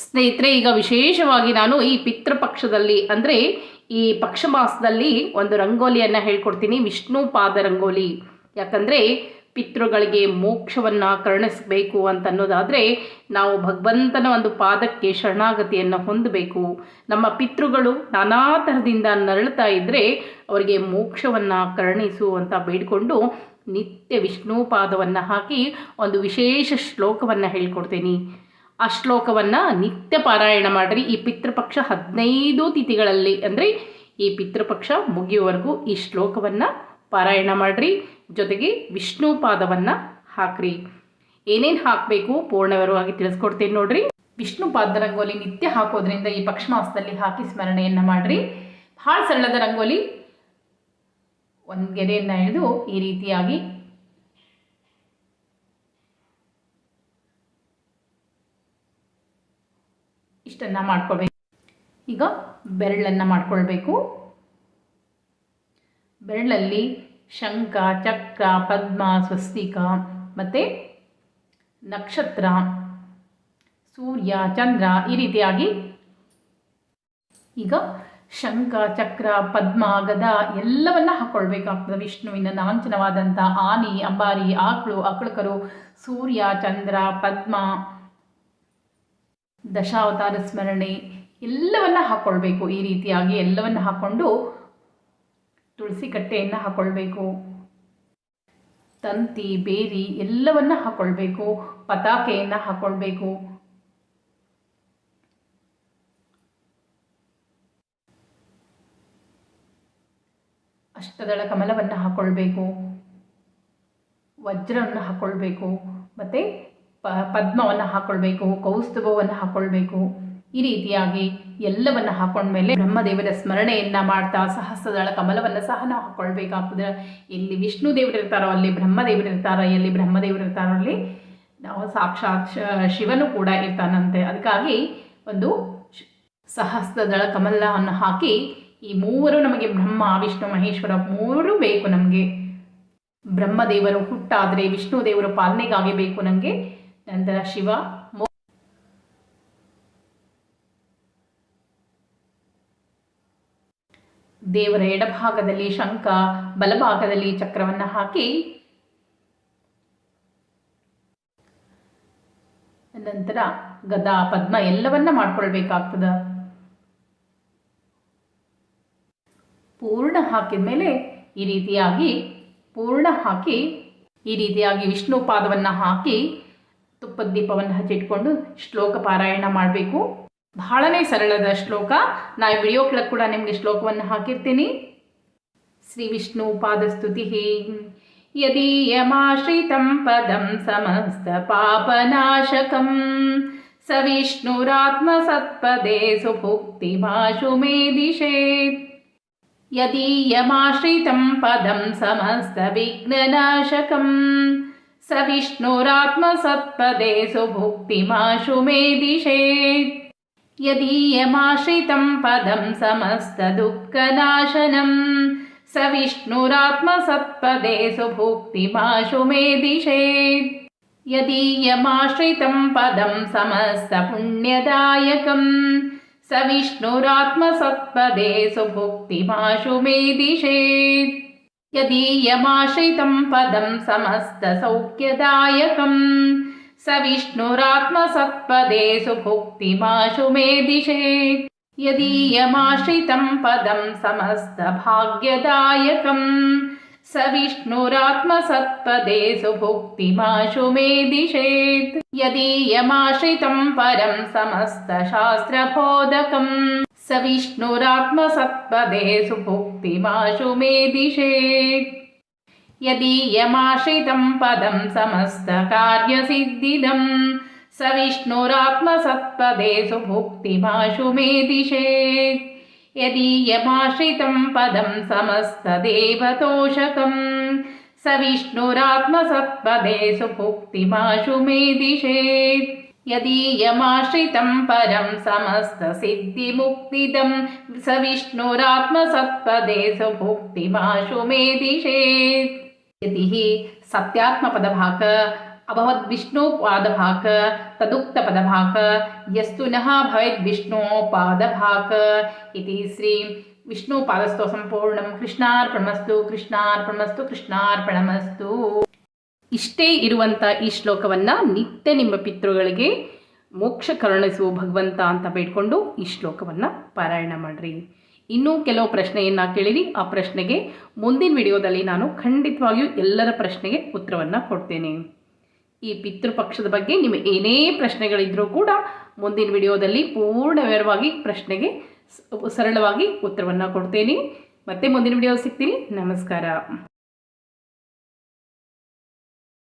ಸ್ನೇಹಿತರೆ, ಈಗ ವಿಶೇಷವಾಗಿ ನಾನು ಈ ಪಿತೃಪಕ್ಷದಲ್ಲಿ, ಅಂದರೆ ಈ ಪಕ್ಷ ಮಾಸದಲ್ಲಿ ಒಂದು ರಂಗೋಲಿಯನ್ನು ಹೇಳ್ಕೊಡ್ತೀನಿ. ವಿಷ್ಣು ಪಾದ ರಂಗೋಲಿ. ಯಾಕಂದರೆ ಪಿತೃಗಳಿಗೆ ಮೋಕ್ಷವನ್ನು ಕರುಣಿಸಬೇಕು ಅಂತ ಅನ್ನೋದಾದರೆ ನಾವು ಭಗವಂತನ ಒಂದು ಪಾದಕ್ಕೆ ಶರಣಾಗತಿಯನ್ನು ಹೊಂದಬೇಕು. ನಮ್ಮ ಪಿತೃಗಳು ನಾನಾ ಥರದಿಂದ ನರಳುತ್ತಾ ಇದ್ದರೆ ಅವರಿಗೆ ಮೋಕ್ಷವನ್ನು ಕರುಣಿಸು ಅಂತ ಬೇಡಿಕೊಂಡು ನಿತ್ಯ ವಿಷ್ಣು ಪಾದವನ್ನು ಹಾಕಿ ಒಂದು ವಿಶೇಷ ಶ್ಲೋಕವನ್ನು ಹೇಳ್ಕೊಡ್ತೀನಿ. ಆ ಶ್ಲೋಕವನ್ನು ನಿತ್ಯ ಪಾರಾಯಣ ಮಾಡಿರಿ. ಈ ಪಿತೃಪಕ್ಷ ಹದಿನೈದು ತಿಥಿಗಳಲ್ಲಿ ಅಂದರೆ ಈ ಪಿತೃಪಕ್ಷ ಮುಗಿಯುವವರೆಗೂ ಈ ಶ್ಲೋಕವನ್ನು ಪಾರಾಯಣ ಮಾಡಿರಿ. ಜೊತೆಗೆ ವಿಷ್ಣು ಪಾದವನ್ನು ಹಾಕ್ರಿ. ಏನೇನು ಹಾಕಬೇಕು ಪೂರ್ಣವಿರವಾಗಿ ತಿಳಿಸ್ಕೊಡ್ತೀನಿ ನೋಡ್ರಿ. ವಿಷ್ಣು ಪಾದ ರಂಗೋಲಿ ನಿತ್ಯ ಹಾಕೋದ್ರಿಂದ ಈ ಪಕ್ಷ ಮಾಸದಲ್ಲಿ ಹಾಕಿ ಸ್ಮರಣೆಯನ್ನು ಮಾಡಿರಿ. ಭಾಳ ಸರಳದ ರಂಗೋಲಿ. ಒಂದು ಗೆರೆಯನ್ನು ಹಿಡಿದು ಈ ರೀತಿಯಾಗಿ ಇಷ್ಟನ್ನು ಮಾಡ್ಕೊಳ್ಬೇಕು ಈಗ ಬೆರಳನ್ನು ಮಾಡ್ಕೊಳ್ಬೇಕು. ಬೆರಳಲ್ಲಿ ಶಂಖ, ಚಕ್ರ, ಪದ್ಮ, ಸ್ವಸ್ತಿಕ ಮತ್ತು ನಕ್ಷತ್ರ, ಸೂರ್ಯ, ಚಂದ್ರ ಈ ರೀತಿಯಾಗಿ ಈಗ ಶಂಖ, ಚಕ್ರ, ಪದ್ಮ, ಗದ ಎಲ್ಲವನ್ನ ಹಾಕ್ಕೊಳ್ಬೇಕಾಗ್ತದೆ ವಿಷ್ಣುವಿನ ನಾಂಚನವಾದಂಥ ಆನಿ, ಅಂಬಾರಿ, ಆಕಳು, ಅಕಳಕರು, ಸೂರ್ಯ, ಚಂದ್ರ, ಪದ್ಮ ದಶಾವತಾರ ಸ್ಮರಣೆ ಎಲ್ಲವನ್ನ ಹಾಕ್ಕೊಳ್ಬೇಕು ಈ ರೀತಿಯಾಗಿ ಎಲ್ಲವನ್ನ ಹಾಕ್ಕೊಂಡು ತುಳಸಿ ಕಟ್ಟೆಯನ್ನು ಹಾಕ್ಕೊಳ್ಬೇಕು ತಂತಿ, ಬೇರಿ ಎಲ್ಲವನ್ನ ಹಾಕ್ಕೊಳ್ಬೇಕು ಪತಾಕೆಯನ್ನು ಹಾಕ್ಕೊಳ್ಬೇಕು ಅಷ್ಟದಳ ಕಮಲವನ್ನು ಹಾಕ್ಕೊಳ್ಬೇಕು ವಜ್ರವನ್ನು ಹಾಕ್ಕೊಳ್ಬೇಕು ಮತ್ತು ಪ, ಪದ್ಮವನ್ನು ಹಾಕ್ಕೊಳ್ಬೇಕು ಕೌಸ್ತುಭವನ್ನು ಹಾಕ್ಕೊಳ್ಬೇಕು ಈ ರೀತಿಯಾಗಿ ಎಲ್ಲವನ್ನು ಹಾಕೊಂಡ್ಮೇಲೆ ಬ್ರಹ್ಮದೇವರ ಸ್ಮರಣೆಯನ್ನು ಮಾಡ್ತಾ ಸಹಸ್ರದಳ ಕಮಲವನ್ನು ಸಹ ನಾವು ಹಾಕ್ಕೊಳ್ಬೇಕಾಗ್ತದೆ ಎಲ್ಲಿ ವಿಷ್ಣು ದೇವರು ಇರ್ತಾರೋ ಅಲ್ಲಿ ಬ್ರಹ್ಮದೇವರು ಇರ್ತಾರೋ, ಎಲ್ಲಿ ಬ್ರಹ್ಮದೇವರು ಇರ್ತಾರೋ ಅಲ್ಲಿ ನಾವು ಸಾಕ್ಷಾತ್ ಶಿವನು ಕೂಡ ಇರ್ತಾನಂತೆ. ಅದಕ್ಕಾಗಿ ಒಂದು ಸಹಸ್ರದಳ ಕಮಲವನ್ನು ಹಾಕಿ ಈ ಮೂವರು ನಮಗೆ ಬ್ರಹ್ಮ, ವಿಷ್ಣು, ಮಹೇಶ್ವರ ಮೂರು ಬೇಕು ನಮಗೆ. ಬ್ರಹ್ಮದೇವರು ಹುಟ್ಟಾದರೆ ವಿಷ್ಣು ದೇವರು ಪಾಲನೆಗಾಗಿ ಬೇಕು ನನಗೆ ನಂತರ ಶಿವ ದೇವರ ಎಡಭಾಗದಲ್ಲಿ ಶಂಖ, ಬಲಭಾಗದಲ್ಲಿ ಚಕ್ರವನ್ನು ಹಾಕಿ, ನಂತರ ಗದಾ, ಪದ್ಮ ಎಲ್ಲವನ್ನ ಮಾಡ್ಕೊಳ್ಬೇಕಾಗ್ತದ. ಪೂರ್ಣ ಹಾಕಿದ ಮೇಲೆ ಈ ರೀತಿಯಾಗಿ, ಪೂರ್ಣ ಹಾಕಿ, ಈ ರೀತಿಯಾಗಿ ವಿಷ್ಣು ಪಾದವನ್ನು ಹಾಕಿ ತುಪ್ಪದ ದೀಪವನ್ನು ಹಚ್ಚಿಟ್ಕೊಂಡು ಶ್ಲೋಕ ಪಾರಾಯಣ ಮಾಡಬೇಕು ಬಹಳನೇ ಸರಳದ ಶ್ಲೋಕ ನಾ ಈ ವಿಡಿಯೋ ಕೆಳಗೆ ಕೂಡ ನಿಮಗೆ ಶ್ಲೋಕವನ್ನು ಹಾಕಿರ್ತೀನಿ ಶ್ರೀ ವಿಷ್ಣು ಪಾದಸ್ತುತಿ ಯದೀಯಮಾಶ್ರಿತಂ ಪದಂ ಸಮಸ್ತ ಪಾಪನಾಶಕಂ ಸ ವಿಷ್ಣುರಾತ್ಮಸತ್ಪದೇ ಸುಭುಕ್ತಿಮಾಶು ಮೇ ದಿಶೇತ್ यदीयमाश्रितं पदं समस्तविघ्ननाशकं स विष्णुरात्मसत्पदे सुभुक्तिमाशु मे दिशेत् यदीयमाश्रितं पदं समस्तदुःखनाशनं स विष्णुरात्मसत्पदे सुभुक्तिमाशु मे दिशेत् यदीयमाश्रितं पदं समस्तपुण्यदायकम् स विष्णुरात्मसत्पदे सुभुक्तिमाशु मे दिशेत् यदीयमाश्रितं पदं समस्तसौख्यदायकं स विष्णुरात्मसत्पदे सुभुक्तिमाशु मे दिशेत् यदीयमाश्रितं पदं समस्तभाग्यदायकं स विष्णुरात्मसत्पदे सुभुक्तिमाशु मे दिशेत् यदीयमाश्रितं परं समस्तशास्त्रबोधकं स विष्णुरात्मसत्पदे सुभुक्तिमाशु मे दिशेत् यदीयमाश्रितं पदं समस्तकार्यसिद्धिदं स विष्णुरात्मसत्पदे सुभुक्तिमाशु मे दिशेत् यदीयमाश्रितं पदं समस्तदेवतोषकं विष्णुरात्मसत्पदे सुभुक्तिमाशु मे दिशेत् यदीयमाश्रितं परं समस्तसिद्धिमुक्तिदं स विष्णुरात्मसत्पदे सुभुक्तिमाशु मे विष्णुरात्मसत्पदेशे हि सत्यात्मपदभाक अभवद्विष्णुपादभाक तदुक्तपदभाक यस्तु नः भवेद्विष्णोपादभाक इति श्री विष्णुपादस्तु सम्पूर्णं कृष्णार्पणमस्तु कृष्णार्पणमस्तु कृष्णार्पणमस्तु। ಇಷ್ಟೇ ಇರುವಂಥ ಈ ಶ್ಲೋಕವನ್ನು ನಿತ್ಯ ನಿಮ್ಮ ಪಿತೃಗಳಿಗೆ ಮೋಕ್ಷ ಕರುಣಿಸುವ ಭಗವಂತ ಅಂತ ಬೇಡ್ಕೊಂಡು ಈ ಶ್ಲೋಕವನ್ನು ಪಾರಾಯಣ ಮಾಡಿರಿ. ಇನ್ನೂ ಕೆಲವು ಪ್ರಶ್ನೆಯನ್ನು ಕೇಳಿರಿ. ಆ ಪ್ರಶ್ನೆಗೆ ಮುಂದಿನ ವಿಡಿಯೋದಲ್ಲಿ ನಾನು ಖಂಡಿತವಾಗಿಯೂ ಎಲ್ಲರ ಪ್ರಶ್ನೆಗೆ ಉತ್ತರವನ್ನು ಕೊಡ್ತೇನೆ. ಈ ಪಿತೃಪಕ್ಷದ ಬಗ್ಗೆ ನಿಮಗೆ ಏನೇ ಪ್ರಶ್ನೆಗಳಿದ್ದರೂ ಕೂಡ ಮುಂದಿನ ವಿಡಿಯೋದಲ್ಲಿ ಪೂರ್ಣ ವಿವರವಾಗಿ ಪ್ರಶ್ನೆಗೆ ಸರಳವಾಗಿ ಉತ್ತರವನ್ನು ಕೊಡ್ತೇನೆ. ಮತ್ತೆ ಮುಂದಿನ ವಿಡಿಯೋ ಸಿಗ್ತೀನಿ. ನಮಸ್ಕಾರ.